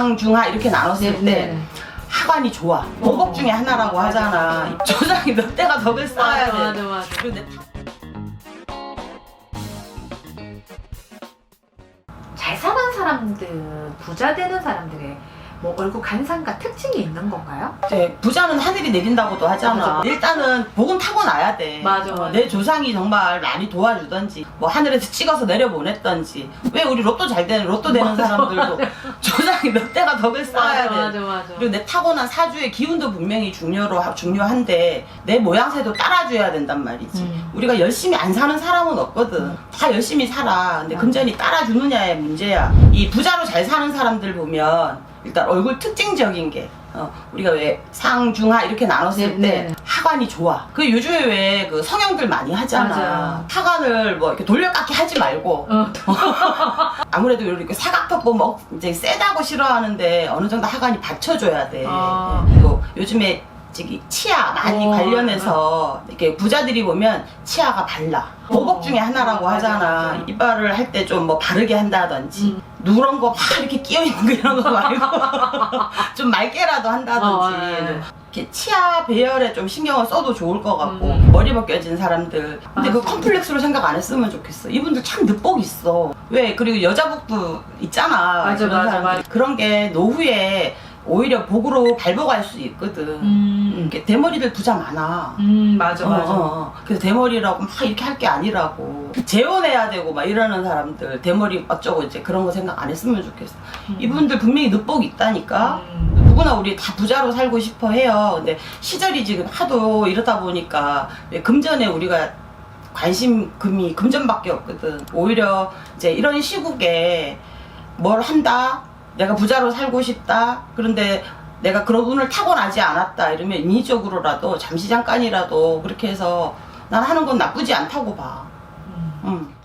상 중하 이렇게 나눴을 네, 때 네. 하관이 좋아. 보복 중에 하나라고 하잖아. 조상이 몇 대가 덕을 쌓아야 돼. 맞아, 맞아. 그리고 내잘 사는 사람들, 부자 되는 사람들의 뭐 얼굴 관상과 특징이 있는 건가요? 이제 부자는 하늘이 내린다고도 하잖아. 맞아. 일단은 복은 타고 나야 돼. 맞아, 어, 맞아. 내 조상이 정말 많이 도와주던지, 뭐 하늘에서 찍어서 내려보냈던지. 왜 우리 로또 잘 되는 로또 되는 맞아, 사람들도 조상이 몇 대가 덕을 쌓아야 돼. 맞아, 맞아. 그리고 내 타고난 사주의 기운도 분명히 중요로 중요한데 내 모양새도 따라줘야 된단 말이지. 음. 우리가 열심히 안 사는 사람은 없거든. 다 열심히 살아. 근데. 금전이 따라주느냐의 문제야. 이 부자로 잘 사는 사람들 보면 일단 얼굴 특징적인 게 어, 우리가 왜 상중하 이렇게 나눴을 네, 때 네. 하관이 좋아. 그 요즘에 왜 그 성형들 많이 하잖아. 맞아. 하관을 뭐 이렇게 돌려깎기 하지 말고 어, 아무래도 이렇게 사각턱 뭐 이제 세다고 싫어하는데 어느 정도 하관이 받쳐줘야 돼. 아. 그리고 요즘에 저기 치아 많이 어, 관련해서 이렇게 부자들이 보면 치아가 발라. 보복 중에 하나라고 어, 맞아, 하잖아. 맞아. 이빨을 할 때 좀 뭐 바르게 한다든지 음. 누런 거 막 이렇게 끼어 있는 거 이런 거 말고 좀 맑게라도 한다든지 어, 네. 이렇게 치아 배열에 좀 신경을 써도 좋을 것 같고 음. 머리 벗겨진 사람들 근데 그. 컴플렉스로 생각 안 했으면 좋겠어 이분들 참 늦복 있어 왜 그리고 여자복도 있잖아 맞아, 그런 맞아, 사람들. 맞아. 그런 게 노후에 오히려 복으로 밟아갈 수 있거든. 음, 이렇게 대머리들 부자 많아. 음, 맞아, 어, 맞아. 어, 어. 그래서 대머리라고 막 이렇게 할 게 아니라고. 재혼해야 되고 막 이러는 사람들 대머리 어쩌고 이제 그런 거 생각 안 했으면 좋겠어. 음. 이분들 분명히 늦복 있다니까. 음. 누구나 우리 다 부자로 살고 싶어 해요. 근데 시절이 지금 하도 이렇다 보니까 왜 금전에 우리가 관심금이 금전밖에 없거든. 오히려 이제 이런 시국에 뭘 한다 내가 부자로 살고 싶다 그런데 내가 그런 운을 타고나지 않았다 이러면 인위적으로라도 잠시 잠깐이라도 그렇게 해서 난 하는 건 나쁘지 않다고 봐 음. 응.